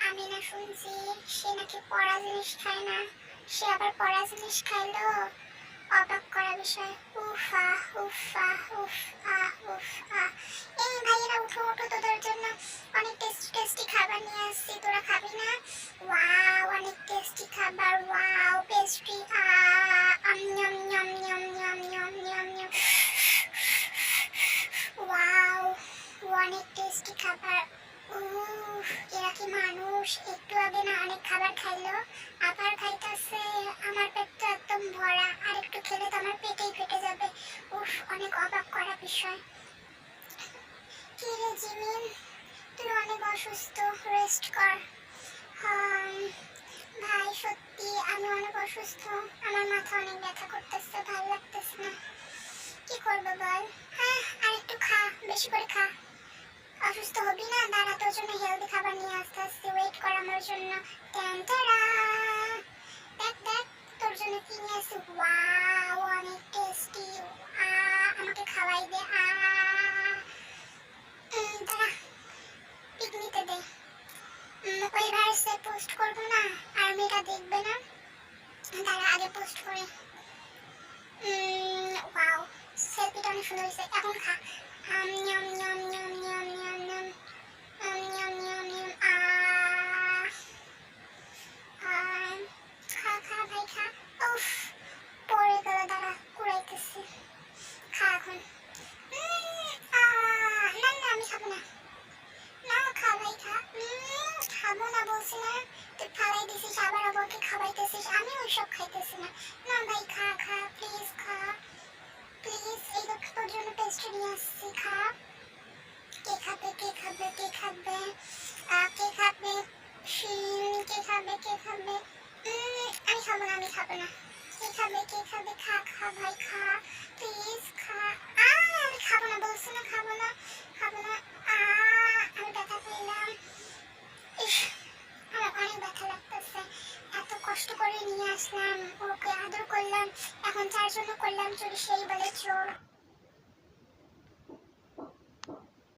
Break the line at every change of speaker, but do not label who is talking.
আমি না শুনছি পড়া জিনিস খায় না সে আবার পড়া জিনিস খাইলো অবাক করা বিষয় উফা উফা উফ, আহ। এই ভাইয়েরা উঠো। টেস্টি খাবার। উফ, এরা কি মানুষ? একটু আগে না অনেক খাবার খাইলো। আবার খাইতেছে। আমার পেট তো একদম ভরা। আর একটু খেলে তো আমার পেটেই ফেটে যাবে। উফ, অনেক অবাক করা বিষয়। কি রে জিমিন? তুই অনেক অসুস্থ। রেস্ট কর। ভাই, সত্যি আমি অনেক অসুস্থ। আমার মাথা অনেক ব্যথা করতেছে, ভালো লাগতেছে না। কি করব বল? হ্যাঁ আর একটু খা, বেশি করে খা। অসুস্থ হবি না? দাঁড়া, তোর জন্য হেলদি খাবার নিয়ে আসতে আসতে ওয়েট কর, আমার জন্য। দেখ দেখ, তোর জন্য কি নিয়ে আসছি? ওয়াও অনেক টেস্টি আমাকে খাওয়াই দে। আ দাঁড়া পিক নিতে দে। ওই ভার্সে পোস্ট করব না আর্মিরা দেখবে না? দাঁড়া, আগে পোস্ট করে। ওয়াও সেলফিটা অনেক সুন্দর হয়েছে। এখন খা। নিয়ম নিয়ম নিয়ম নিয়ম নিয়ম নিয়ম আম নিয়ম নিয়ম নিয়ম আ আম, খা খা ভাই খা উফ পড়ে গেল দাঁড়া কুড়াইতেছি খা এখন উম, আ, না না আমি খাব না না খা ভাই খা উম, খাব না তুই ফালাই দিছিস, আবার আবারকে খাওয়াইতেছিস, আমি ওইসব খাইতেছি না। না ভাই, খা খা প্লিজ খা। প্লিজ এই লোক তোর জন্য পেস্ট্রি নিয়ে আসছি, খা। কে খাবে কে খাবে কে খাবে? কে খাবে? শিন কে খাবে কে খাবে? আমি খাব না, আমি খাব না। কে খাবে কে খাবে, খা খা, ভাই, খা। প্লিজ খা। আমি খাব না, বলছি না, খাব না। আসলাম ওকে আদর করলাম এখন তার জন্য করলাম চুরি সেই বলে চোর।